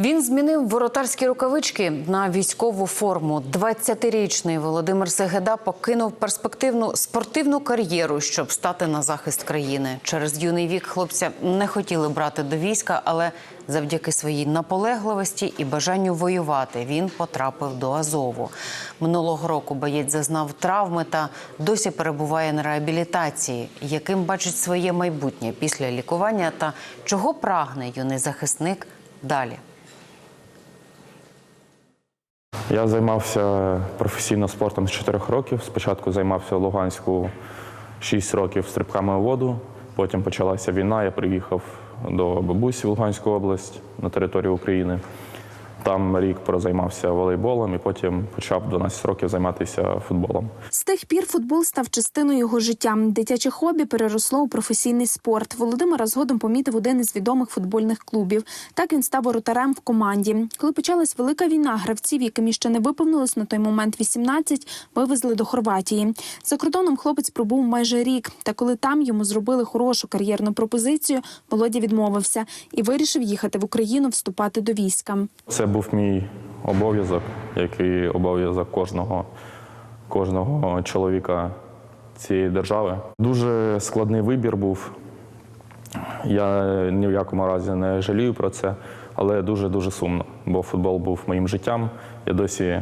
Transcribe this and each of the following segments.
Він змінив воротарські рукавички на військову форму. 20-річний Володимир Сегеда покинув перспективну спортивну кар'єру, щоб стати на захист країни. Через юний вік хлопця не хотіли брати до війська, але завдяки своїй наполегливості і бажанню воювати він потрапив до Азову. Минулого року боєць зазнав травми та досі перебуває на реабілітації. Яким бачить своє майбутнє після лікування та чого прагне юний захисник далі. Я займався професійно спортом з 4 років. Спочатку займався в Луганську 6 років стрибками у воду. Потім почалася війна. Я приїхав до бабусі в Луганську область на території України. Там рік прозаймався волейболом і потім почав 12 років займатися футболом. З тих пір футбол став частиною його життя. Дитяче хобі переросло у професійний спорт. Володимира згодом помітив один із відомих футбольних клубів. Так він став воротарем в команді. Коли почалась велика війна, гравців, яким іще не виповнилось на той момент 18, вивезли до Хорватії. За кордоном хлопець пробув майже рік. Та коли там йому зробили хорошу кар'єрну пропозицію, Володя відмовився і вирішив їхати в Україну вступати до війська. Це був мій обов'язок, який обов'язок кожного, кожного чоловіка цієї держави. Дуже складний вибір був. Я ні в якому разі не жалію про це, але дуже дуже сумно, бо футбол був моїм життям. Я досі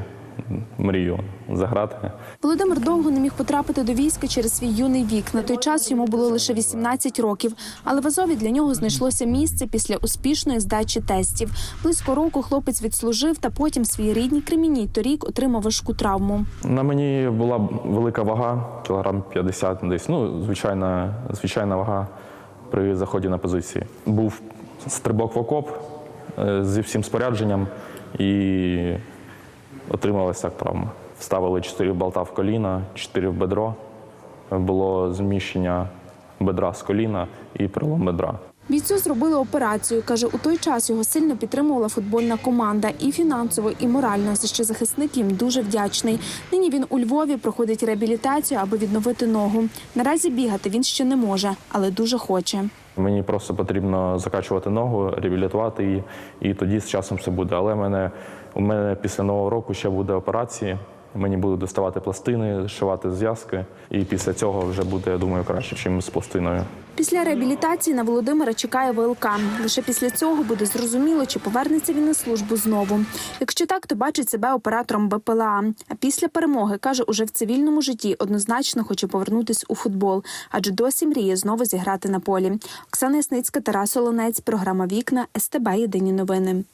мрію заграти. Володимир довго не міг потрапити до війська через свій юний вік. На той час йому було лише 18 років. Але в Азові для нього знайшлося місце після успішної здачі тестів. Близько року хлопець відслужив та потім свій рідній Кремінній торік отримав важку травму. На мені була велика вага, кілограм 50 десь. Ну, звичайна, звичайна вага при заході на позиції. Був стрибок в окоп е, зі всім спорядженням і отрималася так травма. Вставили 4 болта в коліна, 4 в бедро. Було зміщення бедра з коліна і перелом бедра. Бійцю зробили операцію. каже, у той час його сильно підтримувала футбольна команда і фінансово, і морально, за що захисник їм дуже вдячний. Нині він у Львові проходить реабілітацію, аби відновити ногу. Наразі бігати він ще не може, але дуже хоче. Мені просто потрібно закачувати ногу, реабілітувати її, і тоді з часом все буде. Але мене, у мене після нового року ще буде операції. Мені будуть доставати пластини, зшивати зв'язки, і після цього вже буде, я думаю, краще, ніж з пластиною. Після реабілітації на Володимира чекає ВЛК. Лише після цього буде зрозуміло, чи повернеться він на службу знову. Якщо так, то бачить себе оператором БПЛА. А після перемоги каже, уже в цивільному житті однозначно хоче повернутись у футбол, адже досі мріє знову зіграти на полі. Оксана Ясницька, Тарас Олонець, програма Вікна СТБ Єдині новини.